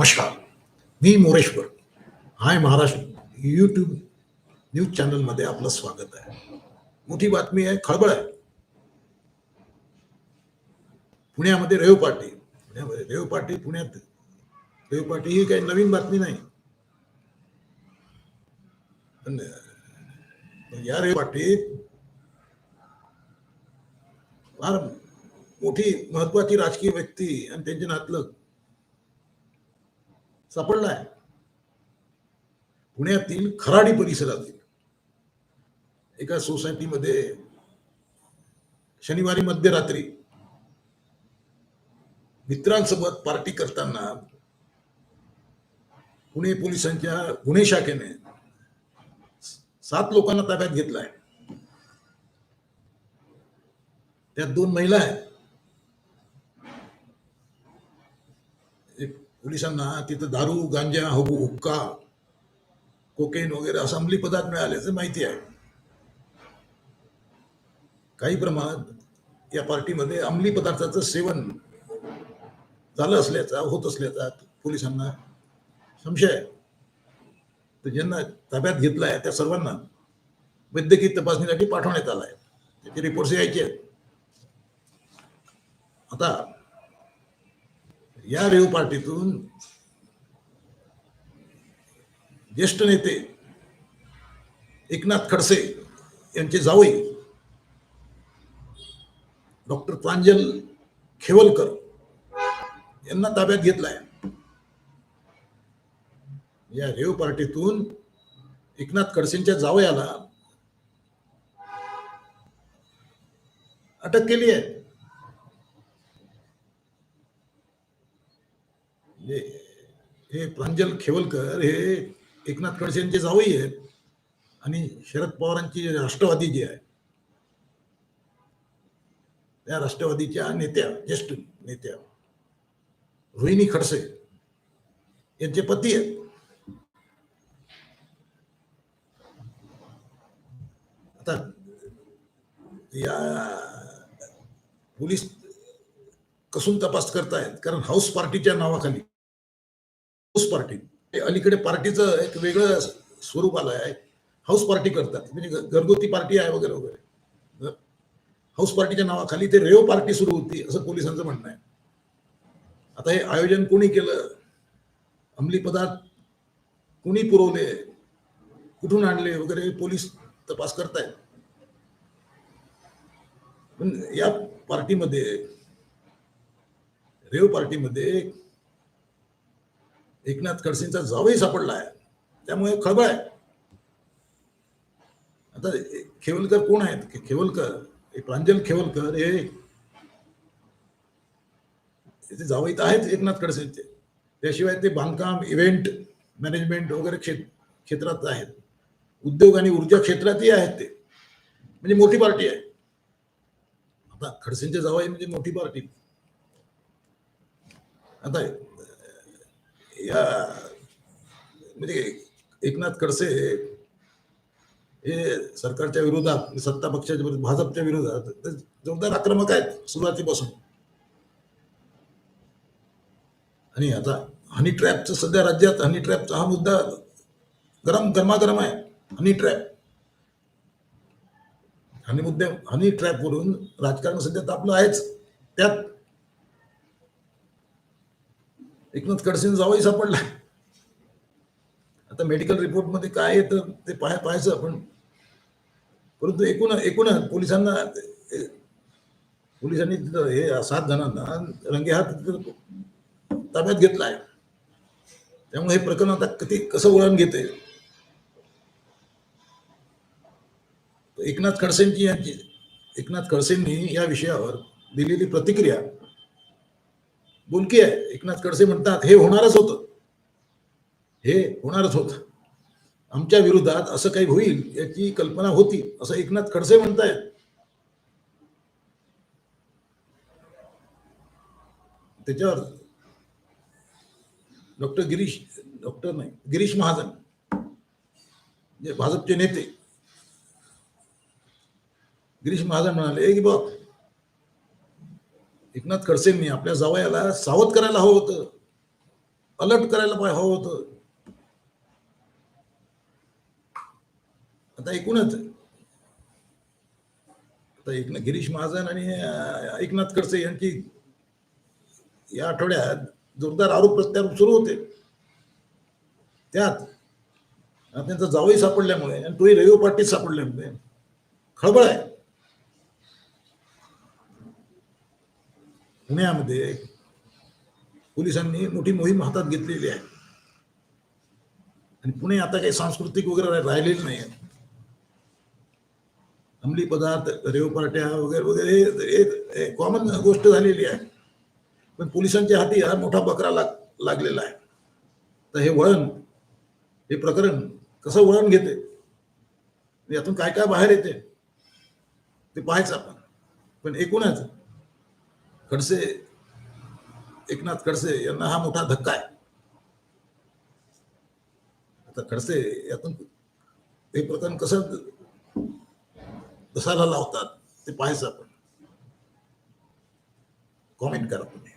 नमस्कार. मी Moreshwar. Hi Maharashtra YouTube news चॅनलमध्ये आपलं स्वागत आहे. मोठी बातमी आहे खळबळ आहे. पुण्यामध्ये रेव पार्टी पुण्यामध्ये रेव पार्टी पुण्यात. रेव पार्टी ही काही नवीन बातमी नाही. पण या रेव पार्टीत फार मोठी महत्वाची राजकीय व्यक्ती आणि त्यांचे नातलग सापडलाय. पुण्यातील खराडी परिसरातील एका सोसायटीमध्ये शनिवारी मध्यरात्री मित्रांसोबत पार्टी करताना पुणे पोलिसांच्या गुन्हे शाखेने सात लोकांना ताब्यात घेतलाय. त्यात दोन महिला आहेत. एक पोलिसांना तिथं दारू गांजा हबू हुक्का कोकेन वगैरे असं अंमली पदार्थ मिळाल्याचं माहिती आहे. काही प्रमाणात या पार्टीमध्ये अंमली पदार्थाचं सेवन झालं असल्याचा होत असल्याचा पोलिसांना संशय आहे. तर ज्यांना ताब्यात घेतला आहे त्या सर्वांना वैद्यकीय तपासणीसाठी पाठवण्यात आला आहे. त्याचे रिपोर्ट्स यायचे आहेत आता या रेव पार्टीतून ज्येष्ठ नेते एकनाथ खडसे यांचे जावई डॉक्टर प्रांजल खेवलकर यांना ताब्यात घेतलाय. या रेव पार्टीतून एकनाथ खडसेंच्या जावयाला अटक केली आहे. हे प्रांजल खेवलकर हे एकनाथ खडसेंचे जावई आहेत आणि शरद पवारांची राष्ट्रवादी जी आहे. त्या राष्ट्रवादीच्या नेत्या ज्येष्ठ नेत्या रोहिणी खडसे यांचे पती आहेत. आता या पोलीस कसून तपास करतायत? कारण हाऊस पार्टीच्या नावाखाली हाऊस पार्टी. अलीकडे पार्टीचं एक वेगळं स्वरूप आलं आहे हाऊस पार्टी करतात. म्हणजे घरगुती पार्टी आहे वगैरे वगैरे. हाऊस पार्टीच्या नावाखाली ते रेव पार्टी सुरू होती असं पोलिसांचं म्हणणं आहे. आता हे आयोजन कोणी केलं? अंमली पदार्थ कोणी पुरवले? कुठून आणले? वगैरे पोलीस तपास करतायत. पण या पार्टीमध्ये रेव पार्टीमध्ये एकनाथ खडसेंचा जावही सापडला आहे. त्यामुळे खळबळ आहे. आता खेवलकर कोण आहेत? खेवलकर हे प्रांजल खेवलकर हे ते जावई तर आहेत एकनाथ खडसेंचे. त्याशिवाय ते बांधकाम इव्हेंट मॅनेजमेंट वगैरे क्षेत्र क्षेत्रात आहेत. उद्योग आणि ऊर्जा क्षेत्रातही आहेत ते. म्हणजे मोठी पार्टी आहे. आता खडसेंचे जावई म्हणजे मोठी पार्टी. आता या म्हणजे एकनाथ खडसे हे सरकारच्या विरोधात म्हणजे सत्ता पक्षाच्या विरोधात भाजपच्या विरोधात जोरदार आक्रमक आहेत सुरुवातीपासून. आणि आता हनी ट्रॅपचं सध्या राज्यात हनी ट्रॅपचा हा मुद्दा गरम गरमागरम आहे. हनी ट्रॅप हनी मुद्दे हनी ट्रॅपवरून राजकारण सध्या तापलं आहेच. त्यात एकनाथ खडसेंचा जावाही सापडला. आता मेडिकल रिपोर्टमध्ये काय येतं ते पाह पाहायचं आपण. परंतु एकूण एकूण पोलिसांना पोलिसांनी तिथं हे सात जणांना रंगेहात तिथं ताब्यात घेतला आहे त्यामुळे हे प्रकरण आता किती कसं वळण घेते एकनाथ खडसेंची यांची एकनाथ खडसेंनी या विषयावर दिलेली प्रतिक्रिया बोलकी आहे. एकनाथ खडसे म्हणतात हे होणारच होतं. हे होणारच होतं. आमच्या विरोधात असं काही होईल याची कल्पना होती असं एकनाथ खडसे म्हणतायत. त्याच्यावर डॉक्टर गिरीश डॉक्टर नाही गिरीश महाजन जे भाजपचे नेते गिरीश महाजन म्हणाले की बघ एकनाथ खडसेंनी आपल्या जावयाला सावध करायला हवं होतं. अलर्ट करायला हवं होतं. आता एकूणच. आता एकनाथ गिरीश महाजन आणि एकनाथ खडसे यांची या आठवड्यात जोरदार आरोप प्रत्यारोप सुरू होते. त्यात आता त्यांचा जावई सापडल्यामुळे आणि तोही रविओ पाटील सापडल्यामुळे खळबळ आहे. पुण्यामध्ये पोलिसांनी मोठी मोहीम हातात घेतलेली आहे. आणि पुणे आता काही सांस्कृतिक वगैरे राहिलेली नाही आहे. अंमली पदार्थ रेव पार्ट्या वगैरे वगैरे हे कॉमन गोष्ट झालेली आहे. पण पोलिसांच्या हाती हा मोठा बकरा लाग लागलेला आहे. तर हे वळण हे प्रकरण कसं वळण घेते? यातून काय काय बाहेर येते? ते पाहायचं आपण. पण एकूणच खडसे एकनाथ खडसे यांना हा मोठा धक्का आहे. आता खडसे यातून हे प्रकरण कसं दसाला लावतात ते पाहायचं आपण. कॉमेंट करा तुम्ही.